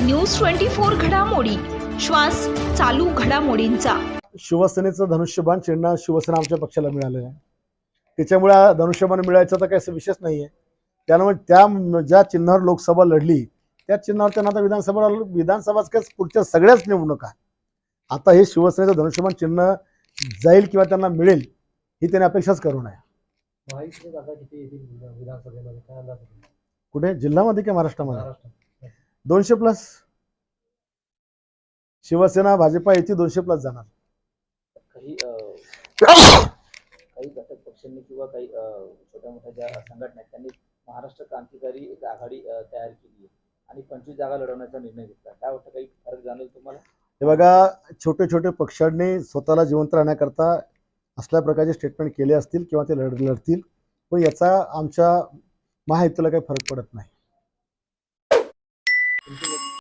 News twenty four घडामोडी. श्वास चालू घडामोडींचा. शिवसेनेचं धनुष्यबाण चिन्ह शिवसेना आमच्या पक्षाला मिळालेलं आहे त्याच्यामुळे धनुष्यबाण मिळायचा तर काही विशेष नाही आहे त्यामुळे त्या ज्या चिन्हावर लोकसभा लढली त्या चिन्हावर त्यांना आता विधानसभा विधानसभाच काय पुढच्या सगळ्याच निवडणुका आता हे शिवसेनेचं धनुष्यबाण चिन्ह जाईल किंवा त्यांना मिळेल ही त्यांनी अपेक्षाच करू नये? कुठे? जिल्ह्यामध्ये की महाराष्ट्रामध्ये. दोनशे प्लस शिवसेना भाजपा याची दोनशे प्लस जाणार. काही काही घटक पक्षांनी किंवा काही छोट्या मोठ्या ज्या संघटना आहेत त्यांनी महाराष्ट्र क्रांतिकारी एक आघाडी तयार केली आहे आणि पंचवीस जागा लढवण्याचा निर्णय घेतला काय वाटतं काही फरक जाणवेल तुम्हाला? हे बघा छोटे छोटे पक्षांनी स्वतःला जिवंत राहण्याकरता असल्या प्रकारचे स्टेटमेंट केले असतील किंवा ते लढ लढतील. पण याचा आमच्या महायुतीला काही फरक पडत नाही. Continue.